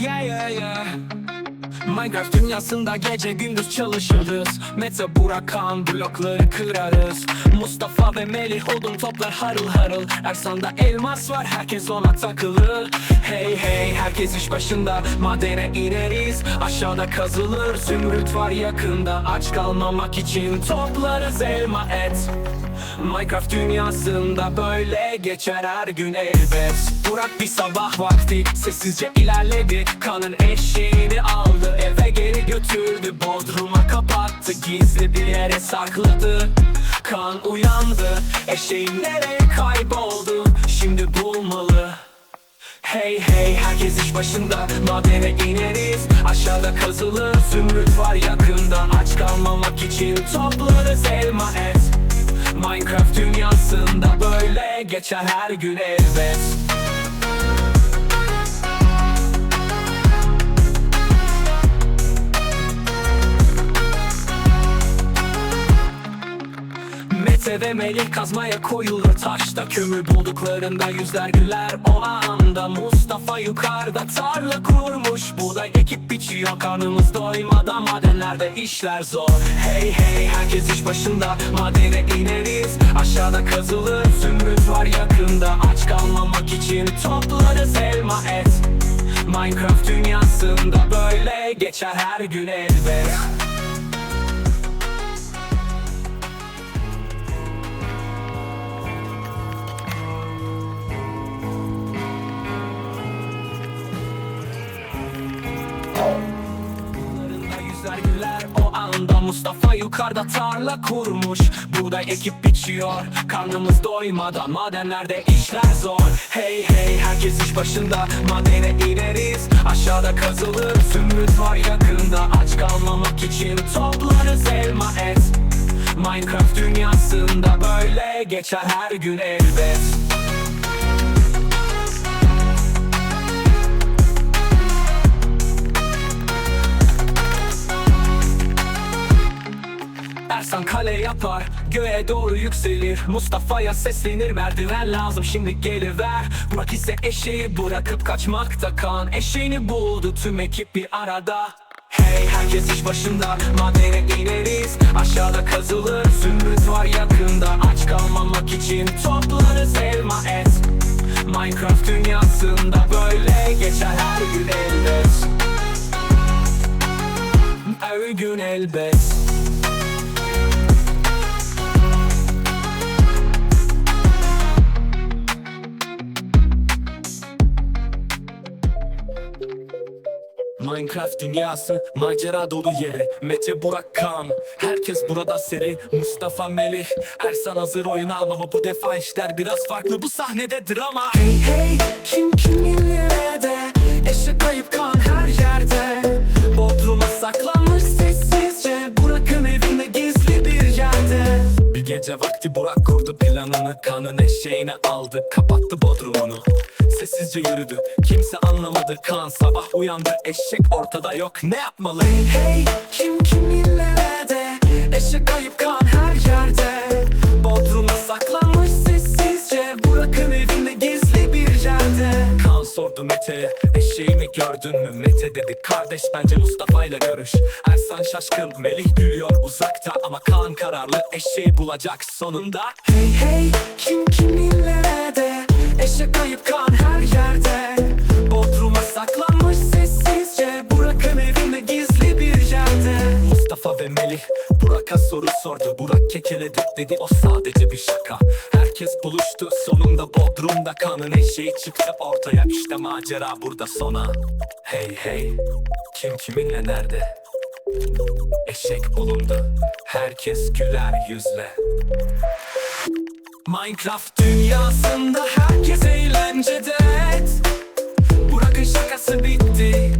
Yeah yeah yeah. Minecraft dünyasında gece gündüz çalışırız. Mete Burakan blokları kırarız. Mustafa ve Melih odun toplar harıl harıl. Ersan'da elmas var herkes ona takılır. Hey hey herkes iş başında. Madene ineriz Aşağıda kazılır. Zümrüt var yakında. Aç kalmamak için toplarız elma et Minecraft dünyasında böyle geçer her gün elbet. Burak bir sabah vakti sessizce ilerledi. Kanın eşeğini aldı eve geri götürdü. Bodruma kapattı gizli bir yere sakladı. Kan uyandı eşeğin nereye kayboldu? Şimdi bulmalı. Hey hey herkes iş başında. Madene ineriz Aşağıda kazılır. Zümrüt var yakında. Aç kalmamak için toplarız elma Minecraft dünyasında böyle geçer her gün elbet ve Melih kazmaya koyulur taşta. Kömür bulduklarında yüzler güler. O anda Mustafa yukarıda tarla kurmuş. Buğday ekip biçiyor. Karnımız doymadan Madenlerde işler zor. Hey hey herkes iş başında. Madene ineriz. Aşağıda kazılır. Zümrüt var yakında. Aç kalmamak için Toplarız elma et. Minecraft dünyasında böyle geçer her gün elbet anda Mustafa yukarıda tarla kurmuş. Buğday ekip biçiyor. Karnımız doymadan madenlerde işler zor. Hey hey herkes iş başında. Madene ineriz. Aşağıda kazılır. Zümrüt var yakında. Aç kalmamak için toplarız elma et. Minecraft dünyasında böyle geçer her gün elbet yapar. Göğe doğru yükselir. Mustafa'ya seslenir. Merdiven lazım. Şimdi geliver. Burak ise eşeği bırakıp kaçmakta kan. Eşeğini buldu tüm ekip bir arada. Hey herkes iş başında. Madene ineriz. Aşağıda kazılır. Zümrüt var yakında. Aç kalmamak için Toplarız elma et. Minecraft dünyasında böyle geçer her gün elbet. Her gün elbet Minecraft dünyası macera dolu yeri Mete Burak Kaan. Herkes burada seri. Mustafa Melih. Ersan hazır oyun almama bu defa işler biraz farklı. Bu sahnede drama. Hey hey kim kimin nerede Eşek kayıp kan her yerde. Bodruma saklanmış sessizce. Burak'ın evinde gizli bir yerde. Bir gece vakti Burak kurdu planını. Kanın eşeğine aldı. Kapattı bodrumunu Sessizce yürüdü. Kimse anlamadı. Kan Sabah uyandı. Eşek ortada yok. Ne yapmalı? Hey hey kim kimin nerede Eşek kayıp kan her yerde. Bodruma saklanmış sessizce. Burak'ın evinde gizli bir yerde. Kan sordu Mete'ye eşeğimi gördün mü? Mete dedi kardeş bence Mustafa ile görüş. Ersan şaşkın Melih gülüyor uzakta. Ama Kaan kararlı eşeği bulacak sonunda. Hey hey Mustafa ve Melih. Burak'a soru sordu. Burak kekeledi dedi. O sadece bir şaka. Herkes buluştu. Sonunda Bodrum'da kanın eşeği çıktı ortaya. İşte macera burada sona. Hey hey. Kim kiminle nerede? Eşek bulundu. Herkes güler yüzle. Minecraft dünyasında herkes eğlencede. Burak'ın şakası bitti